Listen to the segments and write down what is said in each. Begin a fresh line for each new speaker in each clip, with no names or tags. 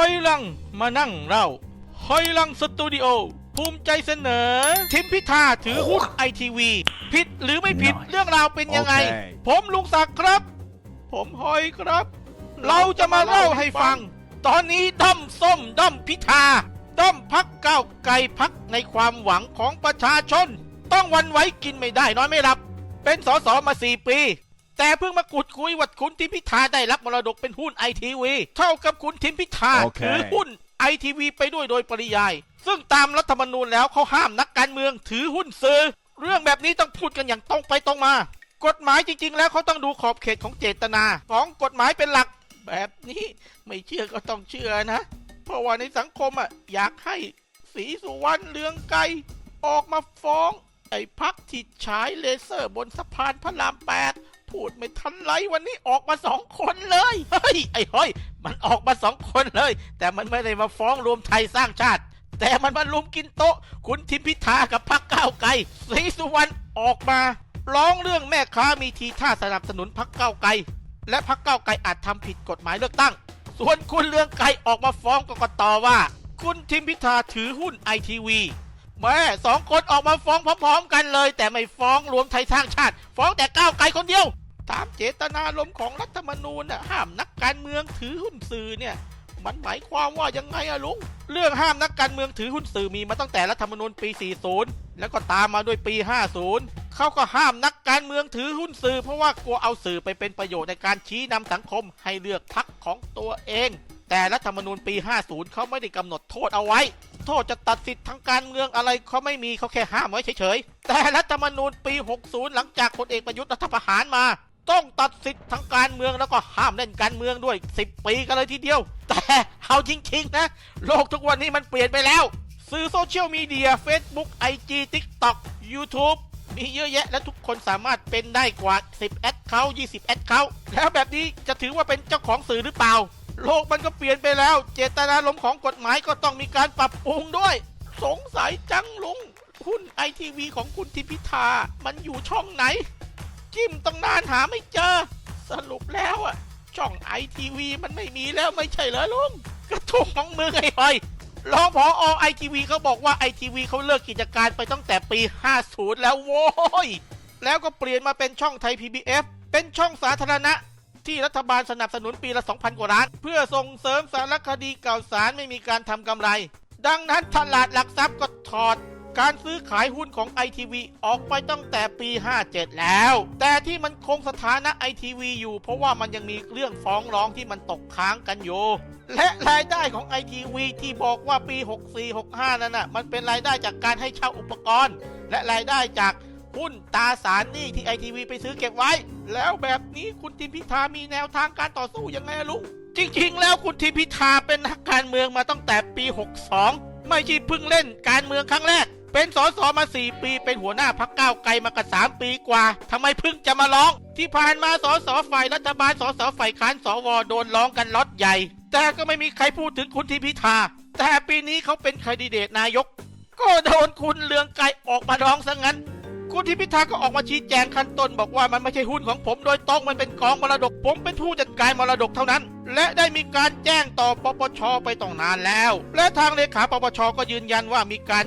อยหลังมานั่งเราหอยหลังสตูดิโอ ภูมิใจเสนอ ทิมพิธาถือหุ้นไอทีวี ผิดหรือไม่ผิด
Nice
เรื่องราวเป็นยังไง
โอเค
ผมลุงศักดิ์ครับ ผมหอยครับ เราจะมาเล่าให้ฟัง ตอนนี้ด้อมส้มด้อมพิธาด้อมพักเก้าวไกลพักในความหวังของประชาชน ต้องวันไว้กินไม่ได้นอนไม่หลับ เป็นสสมาสี่ปี แต่เพิ่งมากุดคุยว่าคุณทิมพิธาได้รับมรดกเป็นหุ้นไอทีวีเท่ากับคุณทิมพิธา
โอเค
ถือหุ้นไอทีวีไปด้วยโดยปริยาย ซึ่งตามรัฐธรรมนูญแล้วเขาห้ามนักการเมืองถือหุ้นสื่อเรื่องแบบนี้ต้องพูดกันอย่างตรงไปตรงมา กฎหมายจริง ๆ แล้วเขาต้องดูขอบเขตของเจตนา ของกฎหมายเป็นหลัก แบบนี้ไม่เชื่อก็ต้องเชื่อนะ เพราะว่าในสังคมอะอยากให้สีสุวรรณเลืองไกรออกมาฟ้อง ไอ้พักที่ฉายเลเซอร์บนสะพานพระรามแปด พูดไม่ทันไรวันนี้ออกมาสองคนเลยเฮ้ยไอ้ห้ย มันออกมาสองคนเลย แต่มันไม่ได้มาฟ้องรวมไทยสร้างชาติ แต่มันมาลุมกินโต๊ะ คุณทิมพิธากับพักก้าวไกลศรีสุวรรณออกมา ร้องเรื่องแม่ค้ามีทีท่าสนับสนุนพักก้าวไกล และพักเก้าวไกลอาจทำผิดกฎหมายเลือกตั้ง ส่วนคุณเลืองไกรออกมาฟ้องกกตว่า คุณทิมพิธาถือหุ้นไอทีวีแม่สองคนออกมาฟ้องพร้อมๆกันเลย แต่ไม่ฟ้องรวมไทยสร้างชาติ ฟ้องแต่ก้าวไกลคนเดียว ตามเจตนารมณ์ของรัฐธรรมนูญน่ะห้ามนักการเมืองถือหุ้นสื่อเนี่ย มันหมายความว่ายังไงอะลุงเรื่องห้ามนักการเมืองถือหุ้นสื่อมีมาตั้งแต่รัฐธรรมนูญปี 40 แล้วก็ตามมาด้วยปี 50 เขาก็ห้ามนักการเมืองถือหุ้นสื่อ เพราะว่ากลัวเอาสื่อไปเป็นประโยชน์ในการชี้นำสังคมให้เลือกพักของตัวเอง แต่รัฐธรรมนูญปี 50 เขาไม่ได้กำหนดโทษเอาไว้ โทษจะตัดสิทธิ์ทางการเมืองอะไรเขาไม่มีเขาแค่ห้ามไว้เฉยๆแต่รัฐธรรมนูญปี 60 หลังจากพลเอกประยุทธ์รัฐประหารมา ต้องตัดสิทธิ์ทางการเมืองแล้วก็ห้ามเล่นการเมืองด้วย 10 ปีกันเลยทีเดียว แต่เอาจริงๆนะ โลกทุกวันนี้มันเปลี่ยนไปแล้ว สื่อโซเชียลมีเดีย Facebook IG TikTok YouTube มีเยอะแยะและทุกคนสามารถเป็นได้กว่า 10 แอดเขา20 แอดเขาแล้วแบบนี้จะถือว่าเป็นเจ้าของสื่อหรือเปล่า โลกมันก็เปลี่ยนไปแล้ว เจตนารมณ์ของกฎหมายก็ต้องมีการปรับปรุงด้วย สงสัยจังลุงหุ้นไอทีวีของคุณทิพิธา มันอยู่ช่องไหน จิ้มตั้งนานหาไม่เจอ สรุปแล้วอะช่องไอทีวีมันไม่มีแล้วไม่ใช่เหรอลุงกระทุงของมือไอ้หอยรองผอไอทีวีเขาบอกว่าไอทีวีเขาเลิกกิจการไปตั้งแต่ปี 50 แล้วโว้ย แล้วก็เปลี่ยนมาเป็นช่องไทย PBF เป็นช่องสาธารณะ ที่รัฐบาลสนับสนุนปีละ 2,000 กว่าล้าน เพื่อส่งเสริมสารคดีข่าสารไม่มีการทำกำไร ดังนั้นตลาดหลักทรัพย์ก็ถอด การซื้อขายหุ้นของ ITV ออกไปตั้งแต่ปี 57 แล้ว แต่ที่มันคงสถานะ ITV อยู่ เพราะว่ามันยังมีเรื่องฟ้องร้องที่มันตกค้างกันอยู่ และรายได้ของ ITV ที่บอกว่าปี 64-65 นั่นน่ะ มันเป็นรายได้จากการให้เช่าอุปกรณ์ และรายได้จากหุ้นตาสารหนี้ที่ ITV ไปซื้อเก็บไว้ แล้วแบบนี้คุณทิมพิธามีแนวทางการต่อสู้ยังไงอะลุงจริงๆ แล้วคุณทิมพิธาเป็นนักการเมืองมาตั้งแต่ปี 62 ไม่ใช่เพิ่งเล่นการเมืองครั้งแรก เป็นสสมา 4 ปี เป็นหัวหน้าพักก้าวไกลมากัน3ปีกว่าทำไมเพิ่งจะมาร้อง ที่ผ่านมาสสฝ่ายรัฐบาลสสฝ่ายค้านสวโดนร้องกันล็อตใหญ่ แต่ก็ไม่มีใครพูดถึงคุณทิพิธา แต่ปีนี้เขาเป็นคนดิเดตนายก ก็โดนคุณเลืองไกรออกมาร้องซะงั้นคุณทิพิธาก็ออกมาชี้แจงขั้นต้นบอกว่ามันไม่ใช่หุ้นของผมโดยตรงมันเป็นกองมรดก ผมเป็นผู้จัดการมรดกเท่านั้น และได้มีการแจ้งต่อปปชไปต้องนานแล้ว และทางเลขาปปชก็ยืนยันว่ามีการ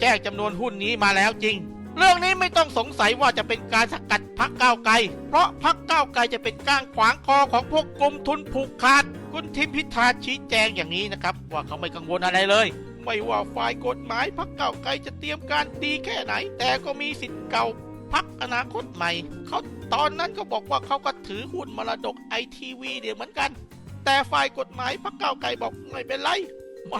แจ้งจำนวนหุ้นนี้มาแล้วจริง เรื่องนี้ไม่ต้องสงสัยว่าจะเป็นการสกัดพักก้าวไกล เพราะพักก้าวไกลจะเป็นก้างขวางคอของพวกกลุ่มทุนผูกขาด คุณทิมพิธาชี้แจงอย่างนี้นะครับ ว่าเขาไม่กังวลอะไรเลยไม่ว่าฝ่ายกฎหมายพักเก้าไกลจะเตรียมการดีแค่ไหน แต่ก็มีสิทธิ์เก่าพักอนาคตใหม่ เขาตอนนั้นก็บอกว่าเขาก็ถือหุ้นมรดกไอทีวีเดียวเหมือนกัน แต่ฝ่ายกฎหมายพักเก้าไกลบอกไม่เป็นไร แหม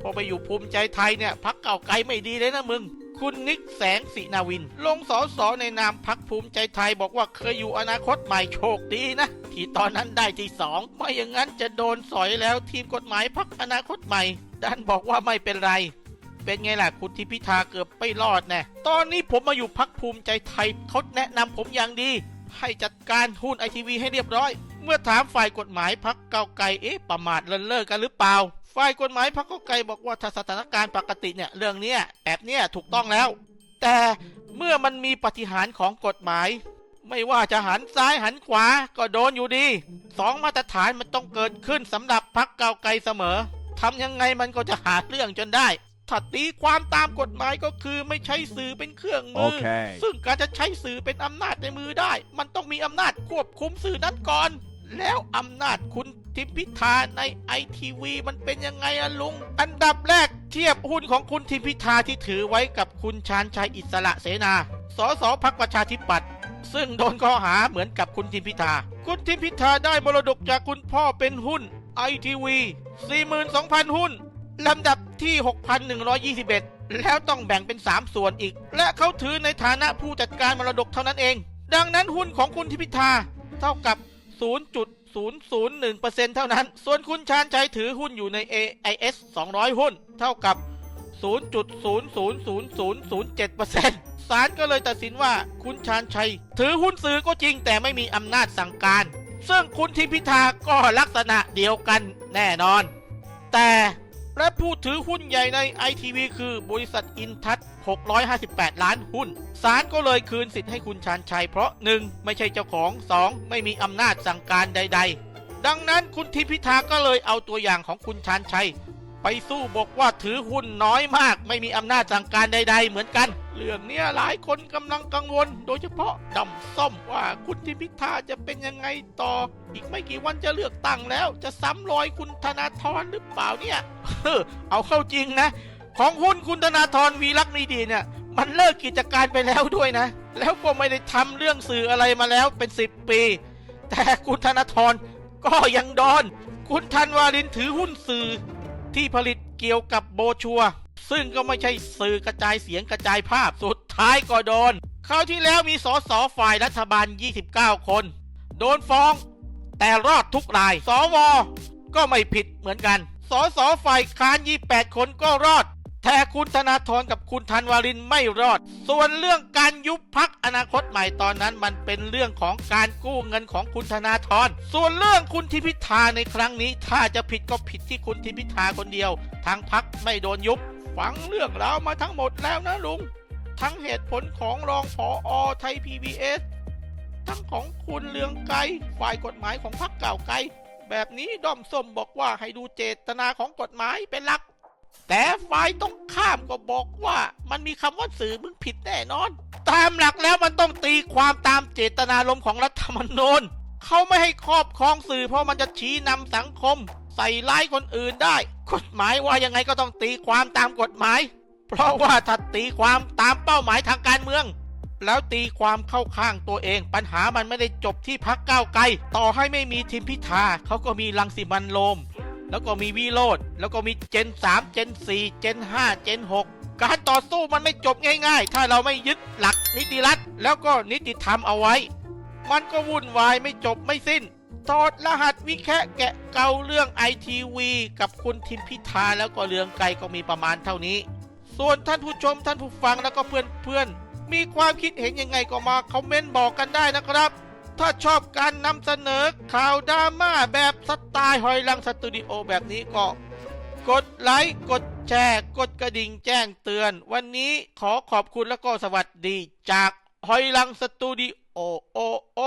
พอไปอยู่ภูมิใจไทยเนี่ยพักเก้าไกลไม่ดีเลยนะมึง คุณนิกแสงสีนาวิน ลงสอสอในนามพักภูมิใจไทยบอกว่าเคยอยู่อนาคตใหม่โชคดีนะ ที่ตอนนั้นได้ที่สองไม่อย่างนั้นจะโดนสอยแล้วทีมกฎหมายพักอนาคตใหม่ดันบอกว่าไม่เป็นไรเป็นไงล่ะคุณทิพิธาเกือบไม่รอดแน่ตอนนี้ผมมาอยู่พักภูมิใจไทยเขาแนะนำผมอย่างดี ให้จัดการหุ้นไอทีวีให้เรียบร้อย เมื่อถามฝ่ายกฎหมายพักเก้าไกลเอ๊ะประมาทเลินเล่อกันหรือเปล่า ฝ่ายกฎหมายพักเก้าวไกลบอกว่าถ้าสถานการณ์ปกติเนี่ยเรื่องเนี้ยแบบเนี้ยถูกต้องแล้ว แต่เมื่อมันมีปฏิหารย์ของกฎหมาย ไม่ว่าจะหันซ้ายหันขวาก็โดนอยู่ดีสองมาตรฐานมันต้องเกิดขึ้นสำหรับพักเก้าวไกลเสมอทำยังไงมันก็จะหาเรื่องจนได้ถ้าตีความตามกฎหมายก็คือไม่ใช้สื่อเป็นเครื่องมื
โอเค
ซึ่งการจะใช้สื่อเป็นอำนาจในมือได้ มันต้องมีอำนาจควบคุมสื่อนั้นก่อน แล้วอำนาจคุณทิมพิธาในไอทีวีมันเป็นยังไงอะลุง อันดับแรกเทียบหุ้นของคุณทิมพิธาที่ถือไว้กับคุณชาญชัยอิสระเสนา สสพักประชาธิปัตย์ซึ่งโดนข้อหาเหมือนกับคุณทิมพิธา คุณทิมพิธาได้มรดกจากคุณพ่อเป็นหุ้นไอทีวี42,000 หุ้น ลำดับที่ 6,121 แล้วต้องแบ่งเป็น 3 ส่วนอีก และเขาถือในฐานะผู้จัดการมรดกเท่านั้นเอง ดังนั้นหุ้นของคุณทิพิธาเท่ากับ 0.001%เท่านั้น ส่วนคุณชาญชัยถือหุ้นอยู่ใน AIS 200 หุ้น เท่ากับ0.000007%ศาลก็เลยตัดสินว่าคุณชาญชัย ถือหุ้นซื้อก็จริงแต่ไม่มีอำนาจสั่งการ ซึ่งคุณทิพิธาก็ลักษณะเดียวกันแน่นอน แต่ และผู้ถือหุ้นใหญ่ในไอทีวีคือบริษัทอินทัศ658 ล้านหุ้น ศาลก็เลยคืนสิทธิ์ให้คุณชานชัยเพราะ 1. ไม่ใช่เจ้าของ 2. ไม่มีอำนาจสั่งการใด ๆ ดังนั้นคุณทิพิธาก็เลยเอาตัวอย่างของคุณชานชัย ไปสู้บอกว่าถือหุ้นน้อยมาก ไม่มีอำนาจสั่งการใด ๆ เหมือนกัน เรื่องเนี้ยหลายคนกำลังกังวล โดยเฉพาะดำส้มว่าคุณทิมพิธาจะเป็นยังไงต่อ อีกไม่กี่วันจะเลือกตั้งแล้ว จะซ้ำรอยคุณธนาธรหรือเปล่าเนี่ยเออเอาเข้าจริงนะ ของหุ้นคุณธนาธรวีรักมีดีเนี่ยมันเลิกกิจการไปแล้วด้วยนะ แล้วก็ไม่ได้ทำเรื่องสื่ออะไรมาแล้วเป็น10ปี แต่คุณธนาธรก็ยังโดนคุณธันวาลินถือหุ้นสื่อ ที่ผลิตเกี่ยวกับโบชัว ซึ่งก็ไม่ใช่สื่อกระจายเสียงกระจายภาพสุดท้ายก็โดนคราวที่แล้วมีสสฝ่ายรัฐบาล 29 คน โดนฟ้อง แต่รอดทุกราย สว ก็ไม่ผิดเหมือนกันสสฝ่ายค้าน 28 คนก็รอด แต่คุณธนาธรกับคุณธันวารินไม่รอด ส่วนเรื่องการยุบพักอนาคตใหม่ตอนนั้นมันเป็นเรื่องของการกู้เงินของคุณธนาธร ส่วนเรื่องคุณทิพิธาในครั้งนี้ ถ้าจะผิดก็ผิดที่คุณทิพิธาคนเดียว ทางพักไม่โดนยุบ ฟังเรื่องราวมาทั้งหมดแล้วนะลุง ทั้งเหตุผลของรองผออไทย PBS ทั้งของคุณเลืองไกรฝ่ายกฎหมายของพรรคเก่าไกลแบบนี้ด้อมส้มบอกว่าให้ดูเจตนาของกฎหมายเป็นหลัก แต่ฝ่ายตรงข้ามก็บอกว่ามันมีคำว่าสื่อมึงผิดแน่นอน ตามหลักแล้วมันต้องตีความตามเจตนารมณ์ของรัฐธรรมนูญเขาไม่ให้ครอบครองสื่อเพราะมันจะชี้นำสังคม ใส่ร้ายคนอื่นได้ กฎหมายว่ายังไงก็ต้องตีความตามกฎหมาย เพราะว่าถ้าตีความตามเป้าหมายทางการเมือง แล้วตีความเข้าข้างตัวเอง ปัญหามันไม่ได้จบที่พักก้าวไกล ต่อให้ไม่มีทีมพิธาเขาก็มีลังสิมันโรม แล้วก็มีวิโรธแล้วก็มีเจน 3 เจน 4 เจน 5 เจน 6 การต่อสู้มันไม่จบง่าย ๆ ถ้าเราไม่ยึดหลักนิติรัฐ แล้วก็นิติธรรมเอาไว้ มันก็วุ่นวายไม่จบไม่สิ้นถอดรหัสวิแคะแกะเกาเรื่องไอทีวีกับคุณทิมพิธาแล้วก็เรืองไกลก็มีประมาณเท่านี้ ส่วนท่านผู้ชมท่านผู้ฟังแล้วก็เพื่อนๆ มีความคิดเห็นยังไงก็มาคอมเมนต์บอกกันได้นะครับ ถ้าชอบการนำเสนอข่าวดราม่าแบบสไตล์หอยลังสตูดิโอแบบนี้ก็ กดไลค์กดแชร์ กดกระดิ่งแจ้งเตือน วันนี้ขอขอบคุณและก็สวัสดีจากหอยลังสตูดิโอโอโอ